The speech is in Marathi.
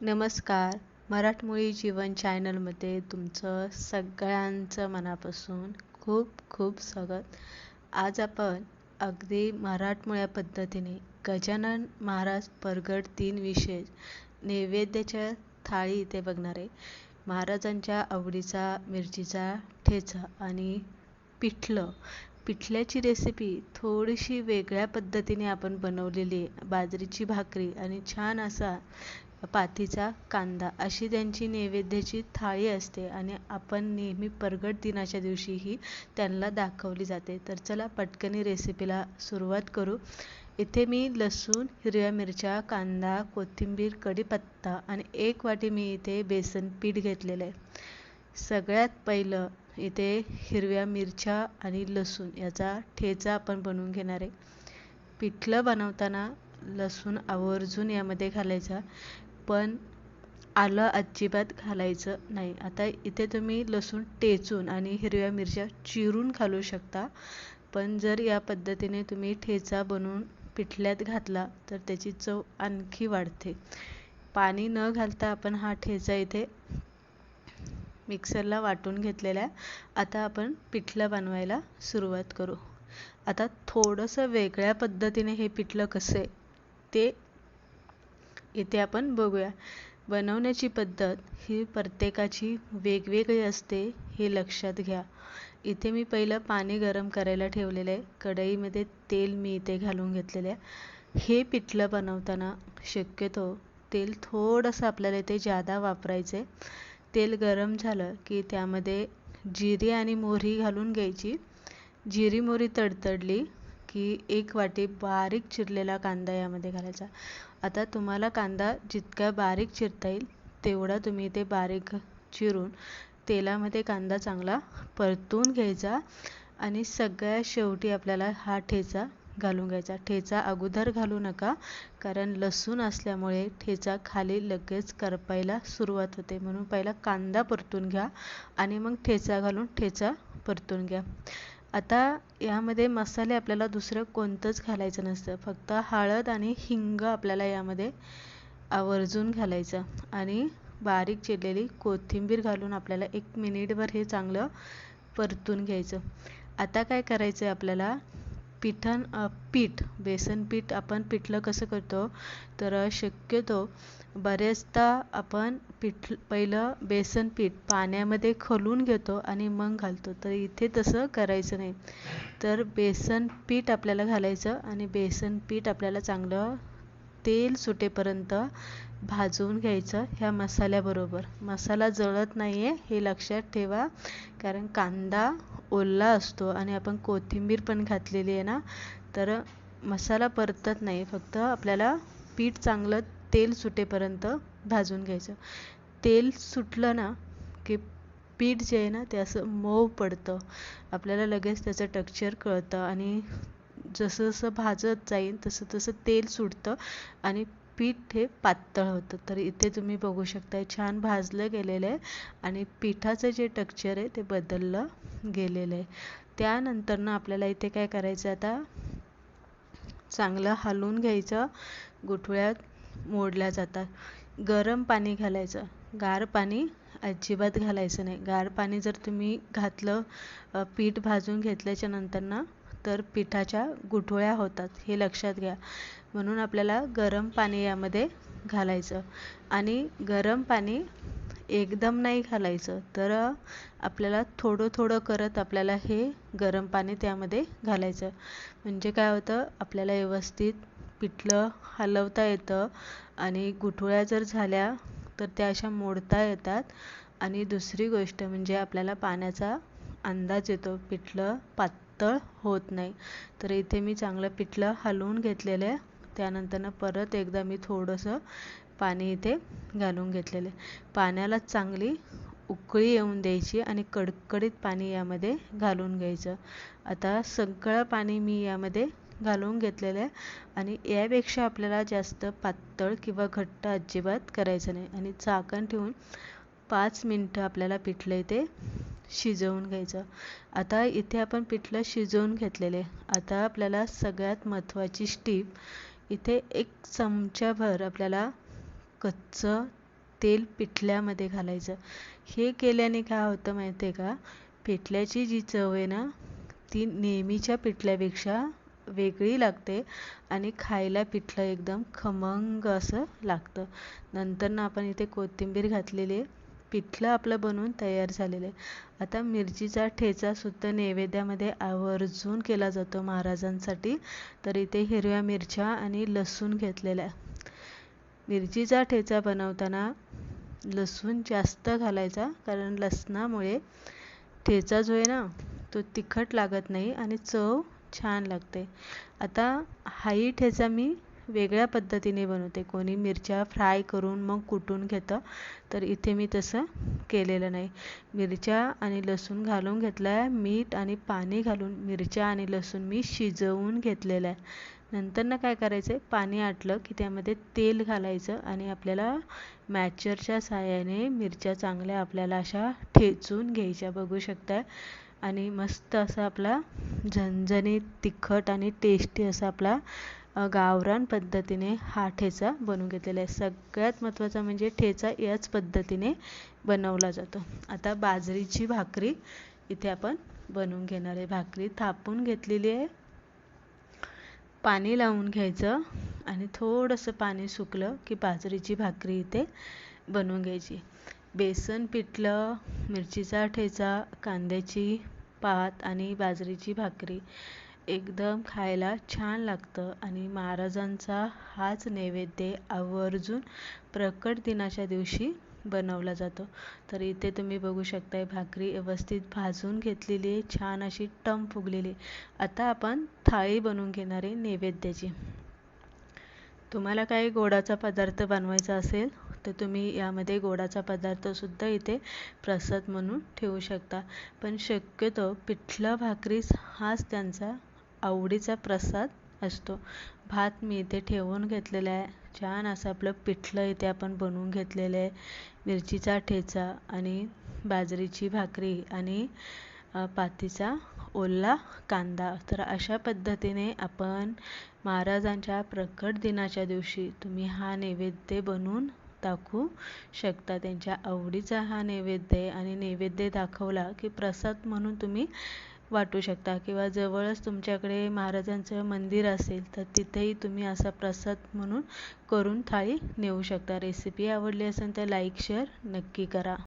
नमस्कार. मराठमोळी जीवन चॅनलमध्ये तुमचं सगळ्यांचं मनापासून खूप खूप स्वागत. आज आपण अगदी मराठमोळ्या पद्धतीने गजानन महाराज परगड तीन विशेष नैवेद्याच्या थाळी इथे बघणार आहे. महाराजांच्या आवडीचा मिरचीचा ठेचा आणि पिठलं पिठल्याची रेसिपी थोडीशी वेगळ्या पद्धतीने आपण बनवलेली आहे. बाजरीची भाकरी आणि छान असा पातीचा कांदा अशी त्यांची नैवेद्याची थाळी असते आणि आपण नेहमी परगट दिनाच्या दिवशीही त्यांना दाखवली जाते. तर चला पटकनी रेसिपीला सुरुवात करू. इथे मी लसूण हिरव्या मिरच्या कांदा कोथिंबीर कढीपत्ता आणि एक वाटी मी इथे बेसन पीठ घेतलेलं आहे. सगळ्यात पहिलं इथे हिरव्या मिरच्या आणि लसूण याचा ठेचा आपण बनवून घेणार आहे. पिठलं बनवताना लसूण आवर्जून यामध्ये घालायचा पण आलं अजिबात घालायचं नाही. आता इथे तुम्ही लसूण टेचून आणि हिरव्या मिरच्या चिरून घालू शकता पण जर या पद्धतीने तुम्ही ठेचा बनवून पिठल्यात घातला तर त्याची चव आणखी वाढते. पाणी न घालता आपण हा ठेचा इथे मिक्सरला वाटून घेतलेला आहे आता आपण पिठलं बनवायला सुरुवात करू. आता थोडंसं वेगळ्या पद्धतीने हे पिठलं कसं आहे ते इथे आपण बघूया. बनवण्याची पद्धत ही प्रत्येकाची वेगवेगळी असते हे लक्षात घ्या. इथे मी पहिलं पाणी गरम करायला ठेवलेलं आहे. कढईमध्ये तेल मी इथे घालून घेतलेलं आहे. हे पिठलं बनवताना शक्यतो तेल थोडंसं आपल्याला इथे जादा वापरायचं आहे तेल गरम झालं की त्यामध्ये जिरी आणि मोहरी घालून घ्यायची. जिरी मोहरी तडतडली की एक वाटी बारीक चिरलेला कांदा यामध्ये घालायचा. आता तुम्हाला कांदा जितका बारीक चिरता येईल तेवढा तुम्ही इथे बारीक चिरून तेलामध्ये कांदा चांगला परतून घ्यायचा आणि सगळ्यात शेवटी आपल्याला हा ठेचा घालून घ्यायचा. ठेचा अगोदर घालू नका कारण लसूण असल्यामुळे ठेचा खाली लगेच करपायला सुरुवात होते. म्हणून पहिला कांदा परतून घ्या आणि मग ठेचा घालून ठेचा परतून घ्या. आता यामध्ये मसाले आपल्याला दुसरं कोणतंच घालायचं नसतं. फक्त हळद आणि हिंग आपल्याला यामध्ये आवर्जून घालायचं. आणि बारीक चिरलेली कोथिंबीर घालून आपल्याला एक मिनिटभर हे चांगलं परतून घ्यायचं. आता काय करायचं आहे आपल्याला? पिठन पीठ बेसन पीठ आपण पिठलं कसं करतो? तर शक्यतो बरेचदा आपण पीठ पहिलं बेसन पीठ पाण्यामध्ये खलून घेतो आणि मग घालतो. तर इथे तसं करायचं नाही. तर बेसन पीठ आपल्याला घालायचं आणि बेसन पीठ आपल्याला चांगलं तेल सुटेपर्यंत भाजून घ्यायचं ह्या मसाल्याबरोबर. मसाला जळत नाही आहे हे लक्षात ठेवा. कारण कांदा ओला असतो आणि आपण कोथिंबीर पण घातलेली आहे ना तर मसाला परतत नाही. फक्त आपल्याला पीठ चांगलं तेल सुटेपर्यंत भाजून घ्यायचं. तेल सुटलं ना की पीठ जे आहे ना ते असं मऊ पडतं. आपल्याला लगेच त्याचं टेक्स्चर कळतं आणि जसं जसं भाजत जाईल तसं तसं तेल सुटतं आणि पीठ हे पातळ होतं. तर इथे तुम्ही बघू शकता छान भाजलं गेलेलं आहे आणि पिठाचं जे टेक्स्चर आहे ते बदललं गेलेलं आहे. त्यानंतरनं आपल्याला इथे काय करायचं आता? चांगलं हलवून घ्यायचं. गुठळ्यात मोडल्या जातात. गरम पाणी घालायचं. गार पाणी अजिबात घालायचं नाही. गार पाणी जर तुम्ही घातलं पीठ भाजून घेतल्याच्या नंतर ना तर पिठाच्या गुठळ्या होतात हे लक्षात घ्या. म्हणून आपल्याला गरम पाणी यामध्ये घालायचं. आणि गरम पाणी एकदम नाही घालायचं तर आपल्याला थोडं थोडं करत आपल्याला हे गरम पाणी त्यामध्ये घालायचं. म्हणजे काय होतं आपल्याला व्यवस्थित पिठलं हलवता येतं आणि गुठळ्या जर झाल्या तर त्या अशा मोडता येतात. आणि दुसरी गोष्ट म्हणजे आपल्याला पाण्याचा अंदाज येतो पिठलं पात पातळ होत नाही. तर इथे मी चांगलं पिठलं हलवून घेतलेलं. आहे त्यानंतरनं परत एकदा मी थोडंसं पाणी इथे घालून घेतलेलं. आहे पाण्याला चांगली उकळी येऊन द्यायची आणि कडकडीत पाणी यामध्ये घालून घ्यायचं. आता सगळं पाणी मी यामध्ये घालून घेतलेलं आहे आणि यापेक्षा आपल्याला जास्त पातळ किंवा घट्ट अजिबात करायचं नाही. आणि झाकण ठेवून पाच मिनटं आपल्याला पिठलं इथे शिजवून घ्यायचं. आता इथे आपण पिठलं शिजवून घेतलेले. आता आपल्याला सगळ्यात महत्त्वाची स्टीप इथे एक चमच्याभर आपल्याला कच्चं तेल पिठल्यामध्ये घालायचं. हे केल्याने काय होतं माहिती आहे का? पिठल्याची जी चव आहे ना ती नेहमीच्या पिठल्यापेक्षा वेगळी लागते आणि खायला पिठलं एकदम खमंग असं लागतं. नंतर ना आपण इथे कोथिंबीर घातलेली आहे. पिठलं आपलं बनवून तयार झालेलं आहे. आता मिरचीचा ठेचासुद्धा नैवेद्यामध्ये आवर्जून केला जातो महाराजांसाठी. तर इथे हिरव्या मिरच्या आणि लसूण घेतलेला आहे. मिरचीचा ठेचा बनवताना लसूण जास्त घालायचा कारण लसणामुळे ठेचा जो आहे ना तो तिखट लागत नाही आणि चव छान लागते. आता हाही ठेचा मी वेगळ्या पद्धतीने बनवते. कोणी मिरच्या फ्राय करून मग कुटून घेतं. तर इथे मी तसं केलेलं नाही. मिरच्या आणि लसूण घालून घेतलं आहे मीठ आणि पाणी घालून. मिरच्या आणि लसूण मी शिजवून घेतलेलं आहे. नंतर ना काय करायचं आहे पाणी आटलं की त्यामध्ये तेल घालायचं आणि आपल्याला मॅचरच्या साहाय्याने मिरच्या चांगल्या आपल्याला अशा ठेचून घ्यायच्या. बघू शकता आणि मस्त असा आपला झणझणीत तिखट आणि टेस्टी असा आपला गावरान पद्धतीने हा ठेचा बनवून घेतलेला आहे. सगळ्यात महत्त्वाचा म्हणजे ठेचा याच पद्धतीने बनवला जातो. आता बाजरीची भाकरी इथे आपण बनवून घेणार आहे. भाकरी थापून घेतलेली आहे. पाणी लावून घ्यायचं आणि थोडंसं पाणी सुकलं की बाजरीची भाकरी इथे बनवून घ्यायची. बेसन पिठलं मिरचीचा ठेचा कांद्याची पात आणि बाजरीची भाकरी एकदम खायला छान लागतं आणि महाराजांचा हाच नैवेद्य आवर्जून प्रकट दिनाच्या दिवशी बनवला जातो. तर इथे तुम्ही बघू शकताय भाकरी व्यवस्थित भाजून घेतलेली आहे छान अशी टम फुगलेली आता आपण थाळी बनवून घेणार आहे नैवेद्याची. तुम्हाला काही गोडाचा पदार्थ बनवायचा असेल तर तुम्ही यामध्ये गोडाचा पदार्थसुद्धा इथे प्रसाद म्हणून ठेवू शकता. पण शक्यतो पिठला भाकरीच हाच त्यांचा आवडीचा प्रसाद असतो. भात मी इथे ठेवून घेतलेला आहे. छान असं आपलं पिठलं इथे आपण बनवून घेतलेलं आहे. मिरचीचा ठेचा आणि बाजरीची भाकरी आणि पातीचा ओला कांदा. तर अशा पद्धतीने आपण महाराजांच्या प्रकट दिनाच्या दिवशी तुम्ही हा नैवेद्य बनवून दाखवू शकता. त्यांच्या आवडीचा हा नैवेद्य आणि नैवेद्य दाखवला की प्रसाद म्हणून तुम्ही वाटू शकता. किंवा जवळच तुमच्याकडे महाराजांचं मंदिर असेल तर तिथेही तुम्ही असा प्रसाद म्हणून करून थाळी नेऊ शकता. रेसिपी आवडली असेल तर लाईक शेअर नक्की करा.